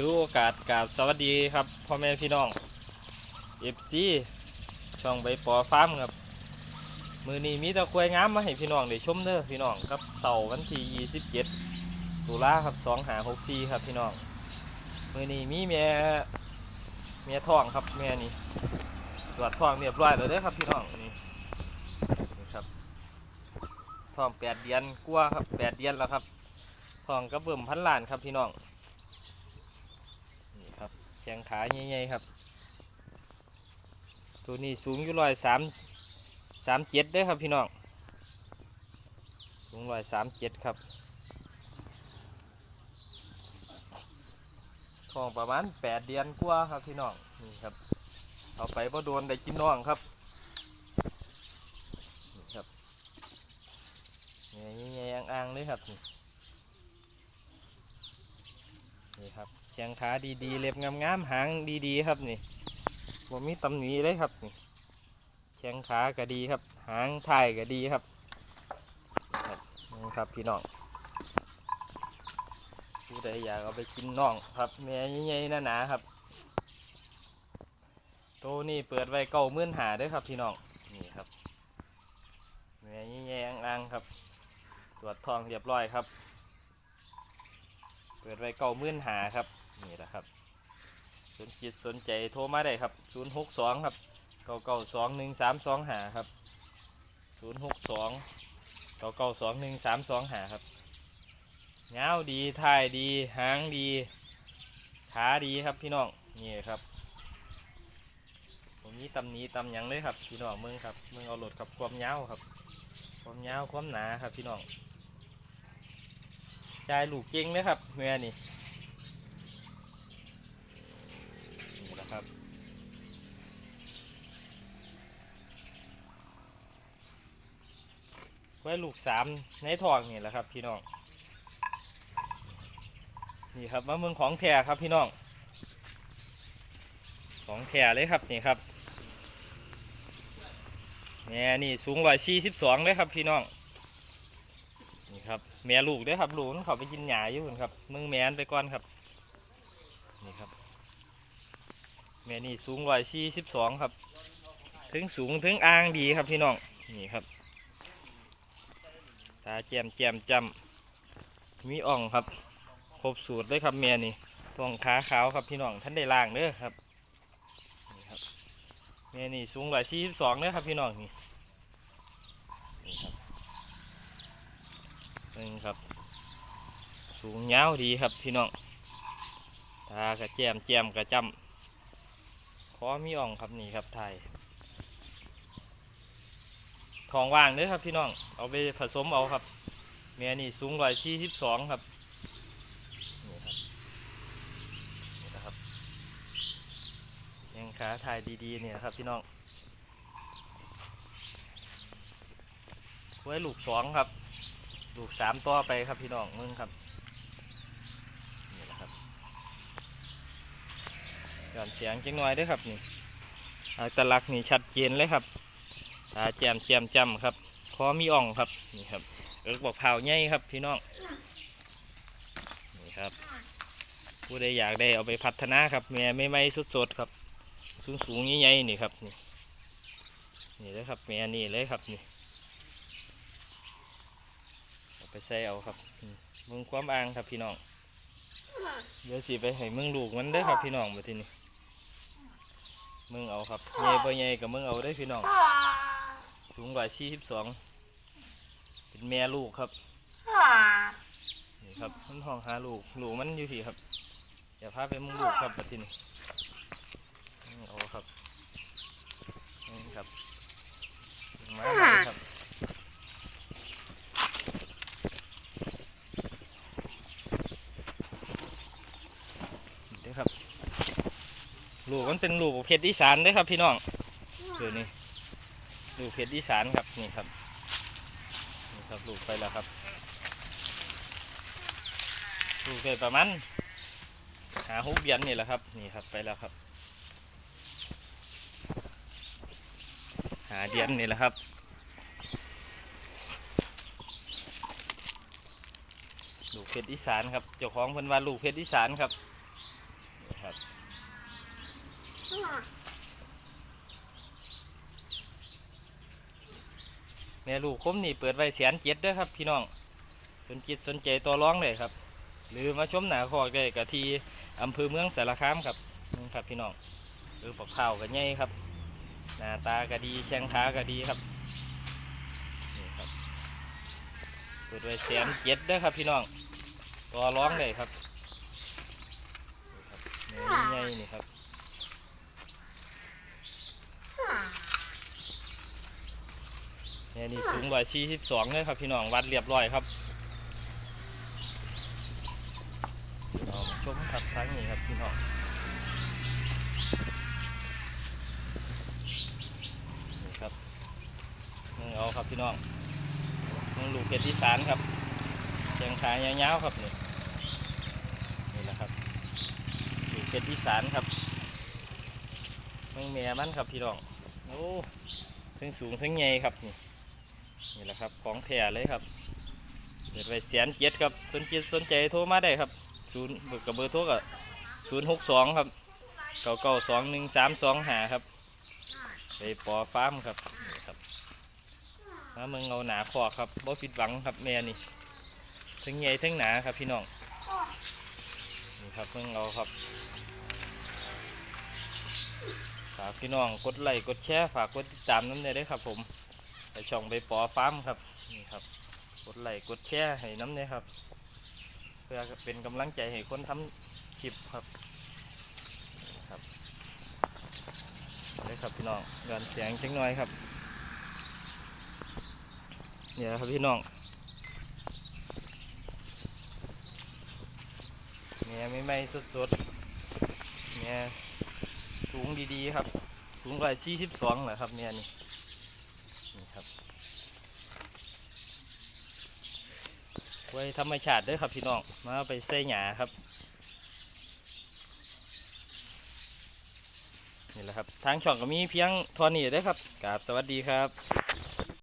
ถือโอกาสกราบสวัสดีครับพ่อแม่พี่น้องเอฟซีช่องใบปอฟาร์มครับ มือนี้มีตะควยงามมาให้พี่น้องได้ชมเด้อพี่น้องครับเสาร์วันที่27ตุลาครับ2หา64ครับพี่น้อง มือนี้มีเมียเมียท้องครับแม่นี่ตรวจท้องเรียบร้อยแล้วเด้อครับพี่น้องนี่นครับท้องแปดเดือนกว่าครับแปดเดือนแล้วครับท้องกระเบิ่มพันล้านครับพี่น้อง ข้งขาใหญ่ๆครับ ตัวนี้สูงอยู่ร้อยสามสามเจ็ดเด้อครับพี่น้อง สูงร้อยสามเจ็ดครับท้องประมาณแปดเดือนกว่าครับพี่น้อง นี่ครับ เอาไปพอโดนได้กินน้องครับนี่ครับใหญ่ๆอ่างๆเลยครับ นี่ครับแข้งขาดีๆ เล็บงามๆหางดีๆ ครับนี่บ่มีตำหนิเลยครับนี่แข้งขาก็ดีครับ หางถ่ายก็ดีครับนี่ครับพี่น้องผู้ใดอยากเอาไปกินน่องครับแม่ใหญ่ๆหนาๆครับโตวนี้เปิดไว้เก้ามื่นหาด้วยครับพี่น้องนี่ครับแม่ใหญ่ๆอ่างๆครับ ตรวจทองเรียบร้อยครับ เปิดไว้เก้ามื่นหาครับ นี่แหละครับ สนจิตสนใจโทรมาได้ครับ 062 ครับ992 1325หาครับ 062 992 1325หาครับเงาวดีท่ายดี หางดี ขาดีครับพี่น้อง นี่ครับผมนี้ตำหนี้ตำยังเลยครับ พี่น้องมึงครับมึงเอาหลดครับความยาวครับ ความยาวความหนาครับพี่น้อง จ่ายลูกเก่งนะครับแม่นี่นี่แหละครับไว้ลูกสามในทองนี่แหละครับ พี่น้องนี่ครับมาเมืองของแท้ครับพี่น้อง ของแท้เลยครับนี่ครับแม่นี่สูงร้อยสี่สิบสองเลยครับพี่น้อง ครับ แม่ลูกด้วยครับลูกเขาไปกินหญ้าอยู่นครับ มึงแมนไปก่อนครับ นี่ครับ แม่นี่สูงร้อยสี่สิบสองครับ ถึงสูงถึงอ่างดีครับพี่น้อง นี่ครับ ตาแจมแจมจำมีอ่องครับ ครบสูตรเลยครับแม่นี่ตองขาขาวครับพี่น้องท่านได้ล่างเด้อครับ นี่ครับแม่นี่สูงร้อยสี่สิบสองเด้อครับพี่น้องนี่นี่ครับ นี่ครับ สูงยาวดีครับพี่น้องตากระแจมแจมกระจำคอมีอ่องครับนี่ครับไทยทองว่างเด้อครับพี่น้อง เอาไปผสมเอาครับ เมียนี่สูงร้อยสี่สิบสองครับ นี่ครับ นี่นะครับ ยังขาถ่ายดีๆเนี่ยครับพี่น้องไว้ลูกสองครับ ลูกสามต่อไปครับพี่น้องมึงครับนี่แหละครับก่อนเสียงจังน้อยด้วยครับนี่อัตลักษณ์นี่ชัดเจนเลยครับตาแจมแจมจำครับคอมีอ่องครับนี่ครับเอิกบอกเผาใหญ่ครับพี่น้องนี่ครับ ผู้ใดอยากได้เอาไปพัฒนาครับแม่ไม่ไม่สดๆครับ สูงสูงๆใหญ่ๆนี่ครับนี่นี่เลยครับแม่นี่เลยครับนี่ เอา ไปใส่เอาครับอืมมึงความอ่างครับพี่น้องเดี๋ยวสิไปให้มึงลูกมันเด้อครับพี่น้องมาทีนี้มึงเอาครับใหญ่บ่ใหญ่กับมึงเอาได้อพี่น้อง สูงกว่าสี่สิบสองเป็นแม่ลูกครับนี่ครับมันห้องหาลูกลูกมันอยู่ที่ครับอย่าพาไปมึงลูกครับมาทีนี้มึงเอาครับนี่ครับมาเลยครับ เด้อครับ ลูกมันเป็นลูกเพชรอีสานเด้ครับ พี่น้องเดี๋ยวนี้ลูกเพชรอีสานครับนี่ครับนี่ครับลูกไปแล้วครับ ลูกไปประมาณหาหกเดือนนี่แหละครับ นี่ครับไปแล้วครับ หาเดือนนี่แหละครับลูกเพชรอีสานครับเจ้าของเพิ่นว่าลูกเพชรอีสานครับ แม่ลูกคมนี่เปิดไว้แสนเจ็ดด้อครับ พี่น้อง สนจิตสนใจตัวร้องเลยครับ หรือมาชมหนาคอกได้กับที่อำเภอเมืองสารคามครับนี่ครับพี่น้องหรือปอกข้าวกันใหญ่ครับ หน้าตาก็ดีแข้งขาก็ดีครับนี่ครับเปิดไว้แสนเจ็ดด้อครับ พี่น้องตัวร้องเลยครับนี่ครับเนื้อใหญ่นี่ครับ เนี่ยนี่สูงร้อยสี่สิบสองเลยครับพี่น้องวัดเรียบร้อยครับเอามาชมครับทั้งนี้ครับพี่น้องนี่ครับมึงเอาครับพี่น้องมึงลูกเพชรที่สารครับเชียงขายยาวๆครับนี่นี่นะครับลูกเพชรที่สารครับมึงเมียมันครับพี่น้องโอ้ทั้งสูงทั้งใหญ่ครับนี่ นี่แหละครับของแท้เลยครับเปิดไว้แสนเจ็ดครับสนใจสนใจโทรมาได้ครับศูนย์เบอร์กับเบอร์โทรก็ศูนย์หกสองครับเก้าเก้าสองหนึ่งสามสองหาครับไปปอฟาร์มครับนี่ครับมาเมืองเงาหนาคอครับบ่ผิดหวังครับแม่นี่ทั้งใหญ่ทั้งหนาครับพี่น้องนี่ครับเมืองเงาครับฝากพี่น้องกดไลค์กดแชร์ฝากกดติดตามน้ำได้เลยครับผม ช่องไปปอฟาร์มครับนี่ครับ กดไลค์กดแชร์ให้น้ำเนี่ยครับ เพื่อเป็นกำลังใจให้คนทำคลิปครับนี่ครับเลยครับพี่น้องเงินเสียงจังน้อยครับเนี่ยครับพี่น้องเนี่ยไม่ไม่สดสดๆเนี่ยสูงดีๆครับ สูงกว่าสี่สิบสองเหรอครับเนี่ยนี่ครับไว้ธรรมชาติด้วยครับพี่น้อง มาไปเส่หยาครับ นี่แหละครับ ทางช่องก็มีเพียงทอนี้ได้ครับกราบสวัสดีครับ